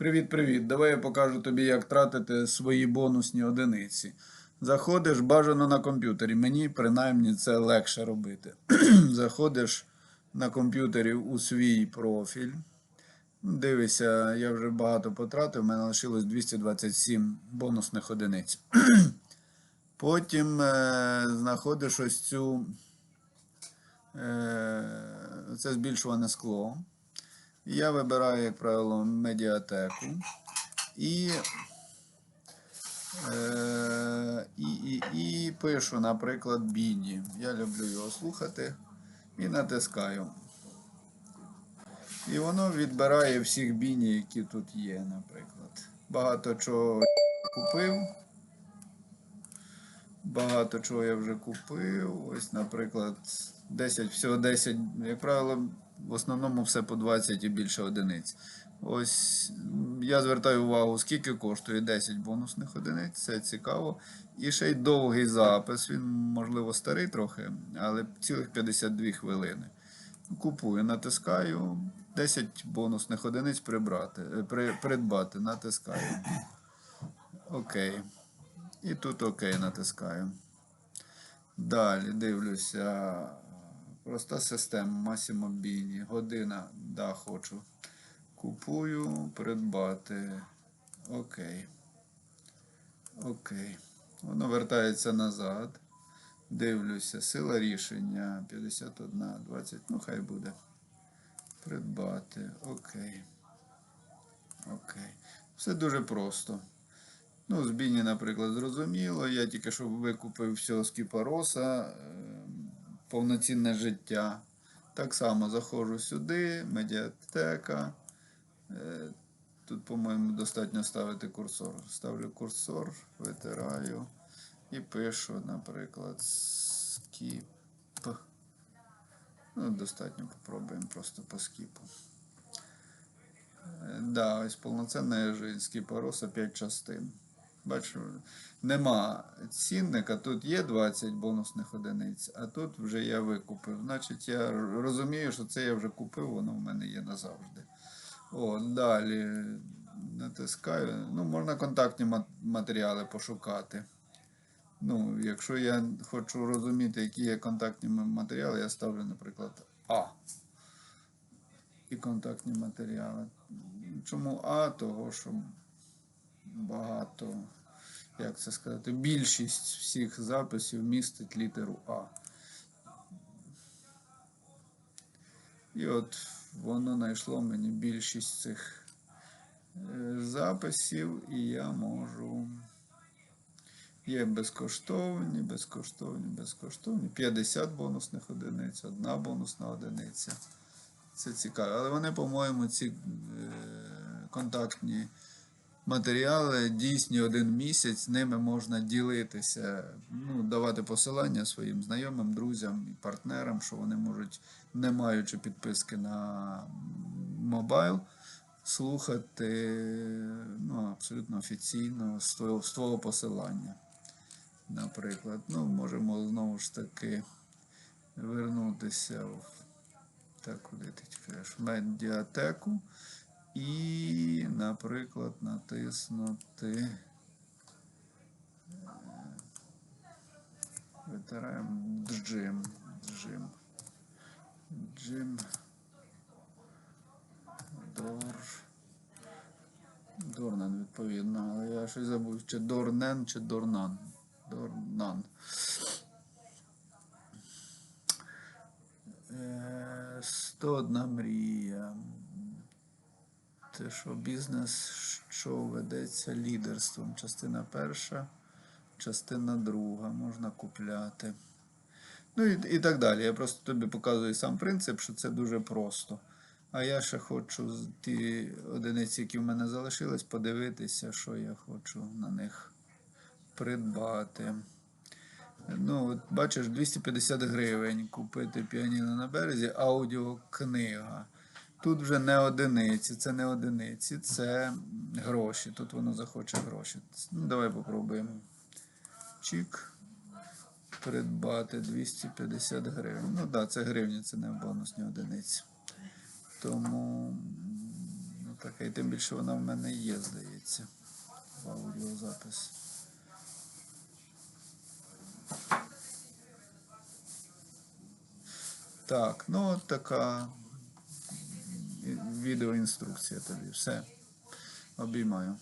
Привіт-привіт! Давай я покажу тобі, як тратити свої бонусні одиниці. Заходиш бажано на комп'ютері. Мені принаймні це легше робити. Заходиш на комп'ютері у свій профіль. Дивишся, я вже багато потратив, в мене лишилось 227 бонусних одиниць. Потім е, знаходиш ось цю е, це збільшуване скло. Я вибираю, як правило, медіатеку. І, е, і, і, і пишу, наприклад, Біні. Я люблю його слухати і натискаю. І воно відбирає всіх біні, які тут є, наприклад. Багато чого я купив. Багато чого я вже купив. Ось, наприклад, 10, всього 10, як правило, в основному все по 20 і більше одиниць. Ось я звертаю увагу, скільки коштує 10 бонусних одиниць, це цікаво. І ще й довгий запис. Він, можливо, старий трохи, але цілих 52 хвилини. Купую, натискаю. 10 бонусних одиниць прибрати, е, при, придбати, натискаю. Окей. І тут ОК натискаю. Далі дивлюся. Проста система Massimo Bini. Година. Да, хочу. Купую, придбати. Окей. Окей. Воно вертається назад. Дивлюся. Сила рішення 51, 20. Ну, хай буде. Придбати. Окей. Окей. Все дуже просто. Ну, з Біні, наприклад, зрозуміло. Я тільки що викупив всього з Кіпароса, е, повноцінне життя. Так само заходжу сюди, медіатека. Е, Тут, по-моєму, достатньо ставити курсор. Ставлю курсор, витираю і пишу, наприклад, скіп. Ну, достатньо попробуємо просто по скіпу. Е, Да, ось повноцінна жизнь Скіпороса 5 частин. Бачу, нема цінника, тут є 20 бонусних одиниць, а тут вже я викупив. Значить, я розумію, що це я вже купив, воно в мене є назавжди. О, далі натискаю. Ну, можна контактні матеріали пошукати. Ну, якщо я хочу розуміти, які є контактні матеріали, я ставлю, наприклад, А. І контактні матеріали. Чому А? Того, що багато, як це сказати, більшість всіх записів містить літеру А. І от воно знайшло мені більшість цих е, записів, і я можу. Є безкоштовні, безкоштовні, безкоштовні. 50 бонусних одиниць, одна бонусна одиниця. Це цікаво. Але вони, по-моєму, ці е, контактні матеріали дійсні один місяць, ними можна ділитися, ну, давати посилання своїм знайомим, друзям і партнерам, що вони можуть, не маючи підписки на мобайл, слухати ну, абсолютно офіційно з твого, з твого посилання. Наприклад, ну, можемо знову ж таки вернутися в так, куди ти? В медіатеку. І, наприклад, натиснути. е, Витираємо джим. Джим. Джим. Дор. Дорнан, відповідно. Але я щось забув, чи Дорнен, чи Дорнан. Дорнан. Е, 101 мрія. Те, що бізнес, що ведеться лідерством. Частина перша, частина друга. Можна купляти. Ну і, і так далі. Я просто тобі показую сам принцип, що це дуже просто. А я ще хочу ті одиниці, які в мене залишились, подивитися, що я хочу на них придбати. Ну, от бачиш, 250 гривень купити піаніно на березі, аудіокнига. Тут вже не одиниці, це не одиниці, це гроші. Тут воно захоче гроші. Ну, давай попробуємо. Чік. Придбати 250 гривень. Ну так, да, це гривні, це не бонусні одиниці. Тому м, таке, і тим більше вона в мене є, здається. Аудіозапис. Так, ну от така відеоінструкція тобі. Все. Обіймаю.